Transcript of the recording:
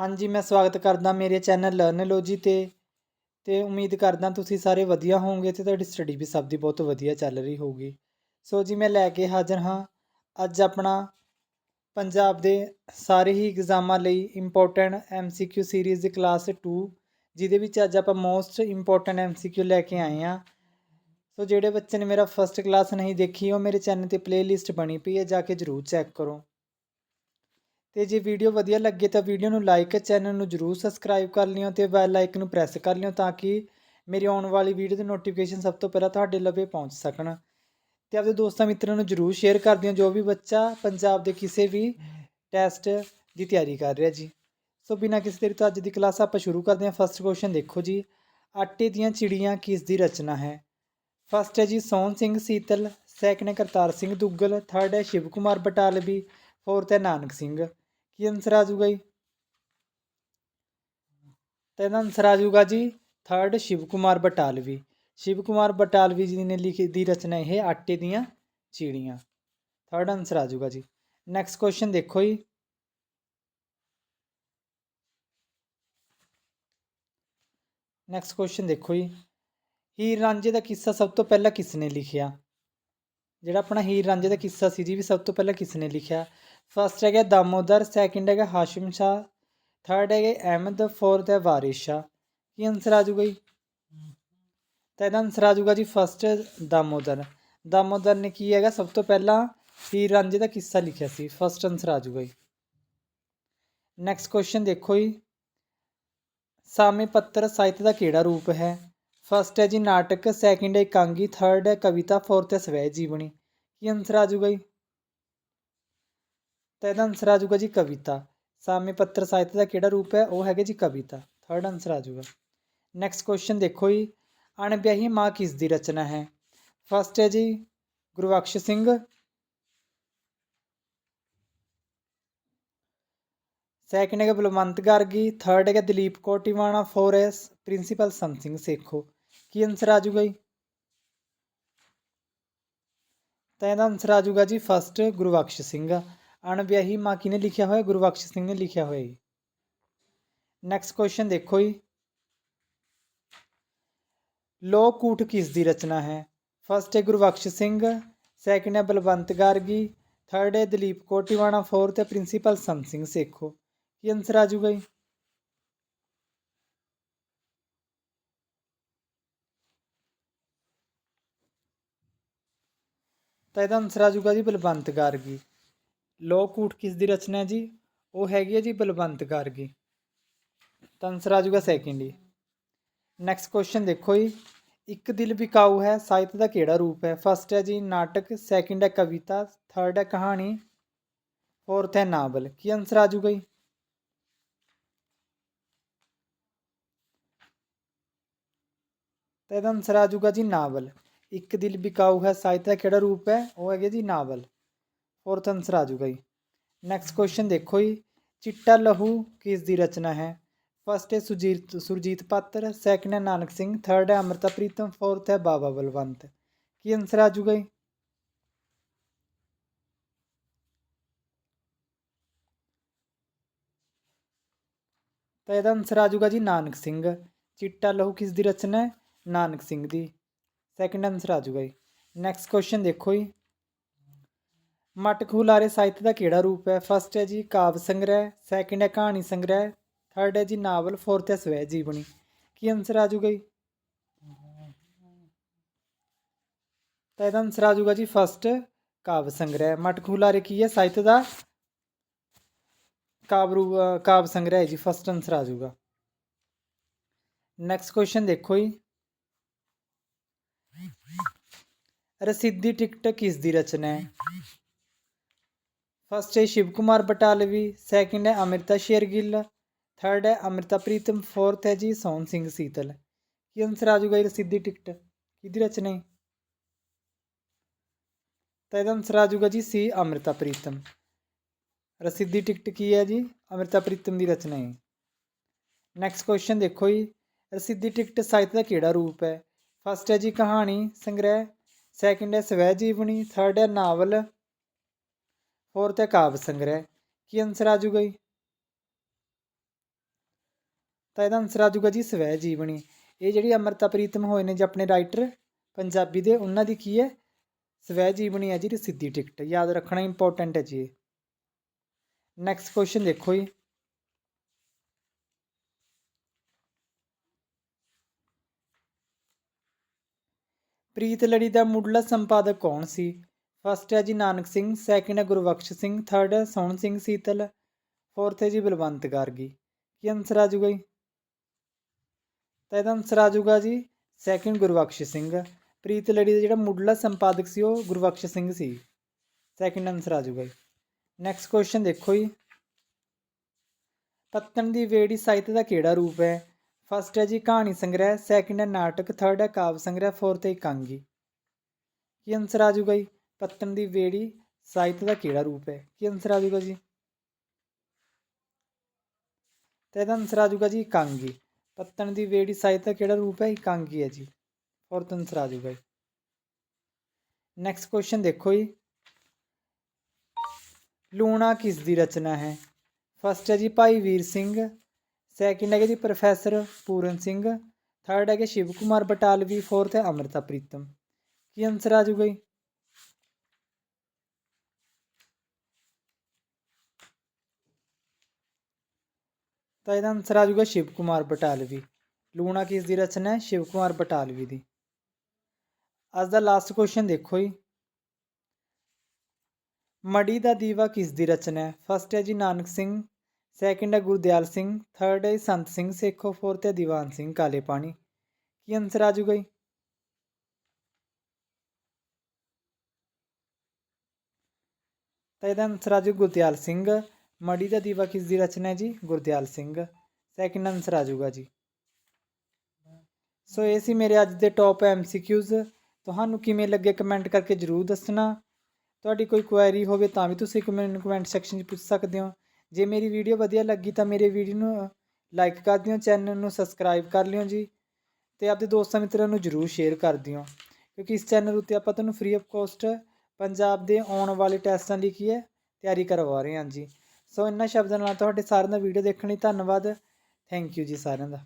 ਹਾਂਜੀ, ਮੈਂ ਸਵਾਗਤ ਕਰਦਾ ਮੇਰੇ ਚੈਨਲ ਲਰਨਲੋਜੀ ਤੇ। ਤੇ ਉਮੀਦ ਕਰਦਾ ਤੁਸੀਂ ਸਾਰੇ ਵਧੀਆ ਹੋਵੋਗੇ ਤੇ ਤੁਹਾਡੀ ਸਟੱਡੀ ਵੀ ਸਭ ਦੀ ਬਹੁਤ ਵਧੀਆ ਚੱਲ ਰਹੀ ਹੋਊਗੀ। ਸੋ ਜੀ, ਮੈਂ ਲੈ ਕੇ ਹਾਜ਼ਰ ਹਾਂ। ਅੱਜ ਆਪਣਾ ਪੰਜਾਬ ਦੇ ਸਾਰੇ ਹੀ ਐਗਜ਼ਾਮਾਂ ਲਈ ਇੰਪੋਰਟੈਂਟ ਐਮਸੀਕਿਊ ਸੀਰੀਜ਼ ਦੀ ਕਲਾਸ 2 ਜਿਹਦੇ ਵਿੱਚ ਅੱਜ ਆਪਾਂ ਮੋਸਟ ਇੰਪੋਰਟੈਂਟ ਐਮਸੀਕਿਊ ਲੈ ਕੇ ਆਏ ਹਾਂ। ਸੋ ਜਿਹੜੇ ਬੱਚੇ ਨੇ ਮੇਰਾ ਫਸਟ ਕਲਾਸ ਨਹੀਂ ਦੇਖੀ, ਉਹ ਮੇਰੇ ਚੈਨਲ ਤੇ ਪਲੇਲਿਸਟ ਬਣੀ ਪਈ ਹੈ, ਜਾ ਕੇ ਜਰੂਰ ਚੈੱਕ ਕਰੋ। ਤੇ ਜੇ ਵੀਡੀਓ ਵਧੀਆ ਲੱਗੇ ਤਾਂ ਵੀਡੀਓ ਨੂੰ ਲਾਈਕ ਚੈਨਲ ਨੂੰ ਜਰੂਰ ਸਬਸਕ੍ਰਾਈਬ ਕਰ ਲਿਓ ਤੇ ਬੈਲ ਆਈਕਨ ਨੂੰ ਪ੍ਰੈਸ ਕਰ ਲਿਓ ਤਾਂ ਕਿ ਮੇਰੀ ਆਉਣ ਵਾਲੀ ਵੀਡੀਓ ਦੀ ਨੋਟੀਫਿਕੇਸ਼ਨ ਸਭ ਤੋਂ ਪਹਿਲਾਂ ਤੁਹਾਡੇ ਲਵੇ ਪਹੁੰਚ ਸਕਣ। ਤੇ ਆਪਣੇ ਦੋਸਤਾਂ ਮਿੱਤਰਾਂ ਨੂੰ ਜਰੂਰ ਸ਼ੇਅਰ ਕਰ ਦਿਓ, ਜੋ ਵੀ ਬੱਚਾ ਪੰਜਾਬ ਦੇ ਕਿਸੇ ਵੀ ਟੈਸਟ ਦੀ ਤਿਆਰੀ ਕਰ ਰਿਹਾ ਜੀ। ਸੋ ਬਿਨਾਂ ਕਿਸੇ ਦੇਰੀ ਤੋਂ ਅੱਜ ਦੀ ਕਲਾਸ ਆਪਾਂ ਸ਼ੁਰੂ ਕਰਦੇ ਹਾਂ। ਫਸਟ ਕੁਐਸਚਨ ਦੇਖੋ ਜੀ, ਆਟੇ ਦੀਆਂ ਚਿੜੀਆਂ ਕਿਸ ਦੀ ਰਚਨਾ ਹੈ? ਫਸਟ ਹੈ ਜੀ ਸੋਹਣ ਸਿੰਘ, ਸੀਤਲ ਸੈਕੰਡ ਹੈ ਕਰਤਾਰ ਸਿੰਘ ਦੁੱਗਲ ਥਰਡ ਹੈ ਸ਼ਿਵ ਕੁਮਾਰ ਬਟਾਲਵੀ ਫੋਰਥ ਹੈ ਨਾਨਕ ਸਿੰਘ। ਕੀ ਆਨਸਰ ਆ ਜਾਊਗਾ ਜੀ ਤਾਂ ਇਹਦਾ ਆਨਸਰ ਆ ਜਾਊਗਾ ਜੀ ਥਰਡ ਸ਼ਿਵ ਕੁਮਾਰ ਬਟਾਲਵੀ। ਸ਼ਿਵ ਕੁਮਾਰ ਬਟਾਲਵੀ ਜੀ ਨੇ ਲਿਖੀ ਦੀ ਰਚਨਾ ਇਹ ਆਟੇ ਦੀਆਂ ਚਿੜੀਆਂ। ਥਰਡ ਆਨਸਰ ਆ ਜਾਊਗਾ ਜੀ। ਨੈਕਸਟ ਕੁਐਸਚਨ ਦੇਖੋ ਜੀ। ਨੈਕਸਟ ਕੁਐਸਚਨ ਦੇਖੋ ਜੀ। ਹੀਰ ਰਾਂਝੇ ਦਾ ਕਿੱਸਾ ਸਭ ਤੋਂ ਪਹਿਲਾਂ ਕਿਸ ਨੇ ਲਿਖਿਆ? ਜਿਹੜਾ ਆਪਣਾ ਹੀਰ ਰਾਂਝੇ ਦਾ ਕਿੱਸਾ ਸੀ ਜੀ ਵੀ ਸਭ ਤੋਂ ਪਹਿਲਾਂ ਕਿਸ ਨੇ ਲਿਖਿਆ? ਫਸਟ ਹੈਗਾ ਦਾਮੋਦਰ ਸੈਕਿੰਡ ਹੈਗਾ ਹਾਸ਼ਿਮ ਸ਼ਾਹ ਥਰਡ ਹੈਗਾ ਅਹਿਮਦ ਫੋਰਥ ਹੈ ਵਾਰਿਸ ਸ਼ਾਹ। ਕੀ ਆਨਸਰ ਆ ਜਾਊਗਾ ਜੀ? ਤਾਂ ਇਹਦਾ ਆਨਸਰ ਆ ਜਾਊਗਾ ਜੀ ਫਸਟ ਦਾਮੋਦਰ। ਦਾਮੋਦਰ ਨੇ ਕੀ ਹੈਗਾ, ਸਭ ਤੋਂ ਪਹਿਲਾਂ ਹੀਰ ਰਾਂਝੇ ਦਾ ਕਿੱਸਾ ਲਿਖਿਆ ਸੀ। ਫਸਟ ਆਨਸਰ ਆ ਜਾਊਗਾ ਜੀ। ਨੈਕਸਟ ਕੁਐਸਚਨ ਦੇਖੋ ਜੀ। ਸਾਮੇ ਪੱਤਰ ਸਾਹਿਤ ਦਾ ਕਿਹੜਾ ਰੂਪ ਹੈ? ਫਸਟ ਹੈ ਜੀ ਨਾਟਕ ਸੈਕਿੰਡ ਹੈ ਇਕਾਂਗੀ ਥਰਡ ਹੈ ਕਵਿਤਾ ਫੋਰਥ ਹੈ ਸਵੈ ਜੀਵਨੀ। ਕੀ ਆਨਸਰ ਆ ਜਾਊਗਾ ਜੀ? ਤਾਂ ਇਹਦਾ ਆਨਸਰ ਆ ਜਾਊਗਾ ਜੀ ਕਵਿਤਾ। ਸਾਮੇ ਪੱਤਰ ਸਾਹਿਤ ਦਾ ਕਿਹੜਾ ਰੂਪ ਹੈ? ਉਹ ਹੈਗਾ ਜੀ ਕਵਿਤਾ। ਥਰਡ ਆਨਸਰ ਆ ਜਾਊਗਾ। ਨੈਕਸਟ ਕੁਐਸਚਨ ਦੇਖੋ ਜੀ। ਅਣਵਿਆਹੀ ਮਾਂ ਕਿਸ ਦੀ ਰਚਨਾ ਹੈ? ਫਸਟ ਹੈ ਜੀ ਗੁਰਬਖਸ਼ ਸਿੰਘ। ਸੈਕਿੰਡ ਹੈਗਾ ਬਲਵੰਤ ਗਾਰਗੀ। ਥਰਡ ਹੈਗਾ ਦਲੀਪ ਕੌਰ ਟਿਵਾਣਾ ਫੋਰ ਹੈ ਪ੍ਰਿੰਸੀਪਲ ਸੰਤ ਸਿੰਘ ਸੇਖੋ। ਕੀ ਆਨਸਰ ਆ ਜਾਊਗਾ ਜੀ? ਤਾਂ ਇਹਦਾ ਆਨਸਰ ਆ ਜਾਊਗਾ ਜੀ ਫਸਟ ਗੁਰਬਖਸ਼ ਸਿੰਘ। ਅਣਵਿਆਹੀ ਮਾਂ ਕਿਹਨੇ ਲਿਖਿਆ ਹੋਇਆ? ਗੁਰਬਖਸ਼ ਸਿੰਘ ਨੇ ਲਿਖਿਆ ਹੋਇਆ ਜੀ। ਨੈਕਸਟ ਕੁਐਸਚਨ ਦੇਖੋ ਜੀ। ਲੋਕ ਲੋਕੂਟ ਕਿਸ ਦੀ ਰਚਨਾ ਹੈ? ਫਸਟ ਹੈ ਗੁਰਬਖਸ਼ ਸਿੰਘ ਸੈਕਿੰਡ ਹੈ ਬਲਵੰਤ ਗਾਰਗੀ ਥਰਡ ਹੈ ਦਲੀਪ ਕੋਟੀਵਾਣਾ ਫੋਰਥ ਹੈ ਪ੍ਰਿੰਸੀਪਲ ਸੰਤ ਸਿੰਘ ਸੇਖੋ। ਕੀ ਆਨਸਰ ਆ ਜੂਗਾ ਜੀ? ਤਾਂ ਇਹਦਾ ਆਨਸਰ ਆ ਜੂਗਾ ਜੀ ਬਲਵੰਤ ਗਾਰਗੀ। ਲੋਕੂਟ ਕਿਸ ਦੀ ਰਚਨਾ ਜੀ? ਉਹ ਹੈਗੀ ਹੈ ਜੀ ਬਲਵੰਤ ਗਾਰਗੀ ਤਾਂ ਆਨਸਰ ਆ ਜਾਊਗਾ ਸੈਕਿੰਡ ਹੀ। ਨੈਕਸਟ ਕੁਐਸਚਨ ਦੇਖੋ ਜੀ। ਇੱਕ ਦਿਲ ਵਿਕਾਊ ਹੈ, ਸਾਹਿਤ ਦਾ ਕਿਹੜਾ ਰੂਪ ਹੈ? ਫਸਟ ਹੈ ਜੀ ਨਾਟਕ ਸੈਕਿੰਡ ਹੈ ਕਵਿਤਾ ਥਰਡ ਹੈ ਕਹਾਣੀ ਫੋਰਥ ਹੈ ਨਾਵਲ। ਕੀ ਆਨਸਰ ਆ ਜਾਊਗਾ ਜੀ? ਤਾਂ ਇਹਦਾ ਆਨਸਰ ਆ ਜਾਊਗਾ ਜੀ ਨਾਵਲ। ਇੱਕ ਦਿਲ ਵਿਕਾਊ ਹੈ, ਸਾਹਿਤ ਦਾ ਕਿਹੜਾ ਰੂਪ ਹੈ? ਉਹ ਹੈਗਾ ਜੀ ਨਾਵਲ। ਫੋਰਥ ਆਨਸਰ ਆ ਜਾਊਗਾ ਜੀ। ਨੈਕਸਟ ਕੁਐਸਚਨ ਦੇਖੋ ਜੀ। ਚਿੱਟਾ ਲਹੂ ਕਿਸ ਦੀ ਰਚਨਾ ਹੈ? ਫਸਟ ਹੈ ਸੁਜੀਤ, ਸੁਰਜੀਤ ਪਾਤਰ ਸੈਕਿੰਡ ਹੈ ਨਾਨਕ ਸਿੰਘ ਥਰਡ ਹੈ ਅਮਰਤਾ ਪ੍ਰੀਤਮ ਫੋਰਥ ਹੈ ਬਾਬਾ ਬਲਵੰਤ। ਕੀ ਆਨਸਰ ਆ ਜਾਊਗਾ ਜੀ? ਤਾਂ ਇਹਦਾ ਆਨਸਰ ਆ ਜਾਊਗਾ ਜੀ ਨਾਨਕ ਸਿੰਘ। ਚਿੱਟਾ ਲਹੂ ਕਿਸ ਦੀ ਰਚਨਾ ਹੈ? ਨਾਨਕ ਸਿੰਘ ਦੀ। ਸੈਕਿੰਡ ਆਨਸਰ ਆ ਜਾਊਗਾ ਜੀ। ਨੈਕਸਟ ਕੁਐਸਚਨ ਦੇਖੋ ਜੀ। ਮਟਖੂਲਾਰੇ ਸਾਹਿਤ ਦਾ ਕਿਹੜਾ ਰੂਪ ਹੈ? ਫਸਟ ਹੈ ਜੀ ਕਾਵ ਸੰਗ੍ਰਹਿ ਸੈਕਿੰਡ ਹੈ ਕਹਾਣੀ ਸੰਗ੍ਰਹਿ ਥਰਡ ਹੈ ਜੀ ਨਾਵਲ ਫੋਰਥ ਹੈ ਸਵੈ ਜੀਵਨੀ। ਕੀ ਆਨਸਰ ਆ ਜਾਊਗਾ ਜੀ? ਤਾਂ ਇਹਦਾ ਆਨਸਰ ਆ ਜਾਊਗਾ ਜੀ ਫਸਟ ਕਾਵ ਸੰਗ੍ਰਹਿ। ਮਟਖੂਲਾਰੇ ਕੀ ਹੈ? ਸਾਹਿਤ ਦਾ ਕਾਵ ਰੂ ਕਾਵ ਸੰਗ੍ਰਹਿ ਜੀ ਫਸਟ ਆਨਸਰ ਆ ਜਾਊਗਾ। ਨੈਕਸਟ ਕੁਐਸਚਨ ਦੇਖੋ ਜੀ। ਰਸਿੱਧੀ ਟਿਕਟ ਕਿਸ ਦੀ ਰਚਨਾ ਹੈ? ਫਸਟ ਹੈ ਸ਼ਿਵ ਕੁਮਾਰ ਬਟਾਲਵੀ ਸੈਕਿੰਡ ਹੈ ਅਮ੍ਰਿਤਾ ਸ਼ੇਰਗਿੱਲ ਥਰਡ ਹੈ ਅਮ੍ਰਿਤਾ ਪ੍ਰੀਤਮ ਫੋਰਥ ਹੈ ਜੀ ਸੋਹਣ ਸਿੰਘ ਸੀਤਲ। ਕੀ ਆਨਸਰ ਆ ਜਾਊਗਾ ਜੀ ਰਸੀਦੀ ਟਿਕਟ ਕਿਹਦੀ ਰਚਨਾ ਹੈ? ਤਾਂ ਇਹਦਾ ਆਨਸਰ ਆ ਜਾਊਗਾ ਜੀ ਸੀ ਅਮ੍ਰਿਤਾ ਪ੍ਰੀਤਮ। ਰਸੀਦੀ ਟਿਕਟ ਕੀ ਹੈ ਜੀ? ਅਮ੍ਰਿਤਾ ਪ੍ਰੀਤਮ ਦੀ ਰਚਨਾ ਹੈ। ਨੈਕਸਟ ਕੁਐਸਚਨ ਦੇਖੋ ਜੀ। ਰਸੀਦੀ ਟਿਕਟ ਸਾਹਿਤ ਦਾ ਕਿਹੜਾ ਰੂਪ ਹੈ? ਫਸਟ ਹੈ ਜੀ ਕਹਾਣੀ, ਸੰਗ੍ਰਹਿ ਸੈਕਿੰਡ ਹੈ ਸਵੈ ਜੀਵਨੀ ਥਰਡ ਹੈ ਨਾਵਲ ਹੋਰ ਹੈ ਕਾਵਿ ਸੰਗ੍ਰਹਿ, ਕੀ ਆਨਸਰ ਆ ਜੂਗਾ ਜੀ? ਤਾਂ ਇਹਦਾ ਆਨਸਰ ਆ ਜੂਗਾ ਜੀ ਸਵੈ ਜੀਵਨੀ। ਇਹ ਜਿਹੜੀ ਅੰਮ੍ਰਿਤਾ ਪ੍ਰੀਤਮ ਹੋਏ ਨੇ ਜੀ ਆਪਣੇ ਰਾਈਟਰ ਪੰਜਾਬੀ ਦੇ, ਉਹਨਾਂ ਦੀ ਕੀ ਹੈ? ਸਵੈ ਜੀਵਨੀ ਹੈ ਜੀ ਸਿੱਧੀ ਟਿਕਟ ਯਾਦ ਰੱਖਣਾ ਇੰਪੋਰਟੈਂਟ ਹੈ ਜੀ ਨੈਕਸਟ ਕੁਐਸਚਨ ਦੇਖੋ ਜੀ। ਪ੍ਰੀਤ ਲੜੀ ਦਾ ਮੁੱਢਲਾ ਸੰਪਾਦਕ ਕੌਣ ਸੀ? ਫਸਟ ਹੈ ਜੀ ਨਾਨਕ ਸਿੰਘ ਸੈਕਿੰਡ ਹੈ ਗੁਰਬਖਸ਼ ਸਿੰਘ ਥਰਡ ਹੈ ਸੋਹਣ ਸਿੰਘ ਸੀਤਲ ਫੋਰਥ ਹੈ ਜੀ ਬਲਵੰਤ ਗਾਰਗੀ। ਕੀ ਆਨਸਰ ਆ ਜੂਗਾ ਜੀ? ਤਾਂ ਇਹਦਾ ਆਨਸਰ ਆ ਜੂਗਾ ਜੀ ਸੈਕਿੰਡ ਗੁਰਬਖਸ਼ ਸਿੰਘ। ਪ੍ਰੀਤ ਲੜੀ ਦਾ ਜਿਹੜਾ ਮੁੱਢਲਾ ਸੰਪਾਦਕ ਸੀ ਉਹ ਗੁਰਬਖਸ਼ ਸਿੰਘ ਸੀ। ਸੈਕਿੰਡ ਆਨਸਰ ਆ ਜੂਗਾ ਜੀ। ਨੈਕਸਟ ਕੁਐਸਚਨ ਦੇਖੋ ਜੀ। ਪੱਤਣ ਦੀ ਵੇੜੀ ਸਾਹਿਤ ਦਾ ਕਿਹੜਾ ਰੂਪ ਹੈ? ਫਸਟ ਹੈ ਜੀ ਕਹਾਣੀ ਸੰਗ੍ਰਹਿ ਸੈਕਿੰਡ ਹੈ ਨਾਟਕ ਥਰਡ ਹੈ ਕਾਵ ਸੰਗ੍ਰਹਿ ਫੋਰਥ ਹੈ ਇਕਾਂਗੀ। ਕੀ ਆਨਸਰ ਆ ਜੂਗਾ ਜੀ? ਪੱਤਣ ਦੀ ਵੇੜੀ ਸਾਹਿਤ ਦਾ ਕਿਹੜਾ ਰੂਪ ਹੈ? ਕੀ ਆਨਸਰ ਆ ਜਾਊਗਾ ਜੀ? ਤੇ ਇਹਦਾ ਆਨਸਰ ਆ ਜਾਊਗਾ ਜੀ ਕਾਂਗੀ ਪੱਤਣ ਦੀ ਵੇੜੀ ਸਾਹਿਤ ਦਾ ਕਿਹੜਾ ਰੂਪ ਹੈ? ਇਕਾਂਗੀ ਹੈ ਜੀ। ਫੋਰਥ ਆਨਸਰ ਆ ਜਾਊਗਾ ਜੀ। ਨੈਕਸਟ ਕੁਐਸਚਨ ਦੇਖੋ ਜੀ। ਲੂਣਾ ਕਿਸ ਦੀ ਰਚਨਾ ਹੈ? ਫਸਟ ਹੈ ਜੀ ਭਾਈ ਵੀਰ ਸਿੰਘ। ਸੈਕਿੰਡ ਹੈਗਾ ਜੀ ਪ੍ਰੋਫੈਸਰ ਪੂਰਨ ਸਿੰਘ। ਥਰਡ ਹੈਗਾ ਸ਼ਿਵ ਕੁਮਾਰ ਬਟਾਲਵੀ। ਫੋਰਥ ਹੈ ਅਮ੍ਰਿਤਾ ਪ੍ਰੀਤਮ। ਕੀ ਆਨਸਰ ਆ ਜਾਊਗਾ ਜੀ? ਤਾਂ ਇਹਦਾ ਆਨਸਰ ਆ ਜਾਊਗਾ ਸ਼ਿਵ ਕੁਮਾਰ ਬਟਾਲਵੀ। ਲੂਣਾ ਕਿਸ ਦੀ ਰਚਨਾ ਹੈ? ਸ਼ਿਵ ਕੁਮਾਰ ਬਟਾਲਵੀ ਦੀ। ਅੱਜ ਦਾ ਲਾਸਟ ਕੁਐਸਚਨ ਦੇਖੋ ਜੀ। ਮੜੀ ਦਾ ਦੀਵਾ ਕਿਸ ਦੀ ਰਚਨਾ ਹੈ? ਫਸਟ ਹੈ ਜੀ ਨਾਨਕ ਸਿੰਘ ਸੈਕਿੰਡ ਹੈ ਗੁਰਦਿਆਲ ਸਿੰਘ ਥਰਡ ਹੈ ਸੰਤ ਸਿੰਘ ਸੇਖੋ ਫੋਰਥ ਹੈ ਦੀਵਾਨ ਸਿੰਘ, ਕਾਲੇ ਪਾਣੀ। ਕੀ ਆਨਸਰ ਆ ਜਾਊਗਾ ਜੀ? ਤਾਂ ਇਹਦਾ ਆਨਸਰ ਆ ਜੂ ਗੁਰਦਿਆਲ ਸਿੰਘ ਮੜੀ ਦਾ ਦੀਵਾ ਕਿਸ ਦੀ ਰਚਨਾ ਹੈ ਜੀ? ਗੁਰਦਿਆਲ ਸਿੰਘ। ਸੈਕਿੰਡ ਆਨਸਰ ਆ ਜਾਊਗਾ ਜੀ। ਸੋ ਇਹ ਸੀ ਮੇਰੇ ਅੱਜ ਦੇ ਟੌਪ ਐਮਸੀਕਿਊਜ਼ ਤੁਹਾਨੂੰ ਕਿਵੇਂ ਲੱਗੇ ਕਮੈਂਟ ਕਰਕੇ ਜਰੂਰ ਦੱਸਣਾ। ਤੁਹਾਡੀ ਕੋਈ ਕੁਐਰੀ ਹੋਵੇ ਤਾਂ ਵੀ ਤੁਸੀਂ ਮੈਨੂੰ ਕਮੈਂਟ ਸੈਕਸ਼ਨ 'ਚ ਪੁੱਛ ਸਕਦੇ ਹੋ। ਜੇ ਮੇਰੀ ਵੀਡੀਓ ਵਧੀਆ ਲੱਗੀ ਤਾਂ ਮੇਰੇ ਵੀਡੀਓ ਨੂੰ ਲਾਈਕ ਕਰ ਦਿਓ ਚੈਨਲ ਨੂੰ ਸਬਸਕ੍ਰਾਈਬ ਕਰ ਲਿਓ ਜੀ। ਤੇ ਆਪਦੇ ਦੋਸਤਾਂ ਮਿੱਤਰਾਂ ਨੂੰ ਜਰੂਰ ਸ਼ੇਅਰ ਕਰ ਦਿਓ। ਕਿਉਂਕਿ ਇਸ ਚੈਨਲ ਉੱਤੇ ਆਪਾਂ ਤੁਹਾਨੂੰ ਫ੍ਰੀ ਆਫ ਕਾਸਟ ਪੰਜਾਬ ਦੇ ਆਉਣ ਵਾਲੇ ਟੈਸਟਾਂ ਲਈ ਕੀ ਹੈ? ਤਿਆਰੀ ਕਰਵਾ ਰਹੇ ਹਾਂ ਜੀ। ਸੋ ਇਹਨਾਂ ਸ਼ਬਦਾਂ ਨਾਲ ਤੁਹਾਡੇ ਸਾਰਿਆਂ ਦਾ ਵੀਡੀਓ ਦੇਖਣ ਲਈ ਧੰਨਵਾਦ। ਥੈਂਕ ਯੂ ਜੀ ਸਾਰਿਆਂ ਦਾ।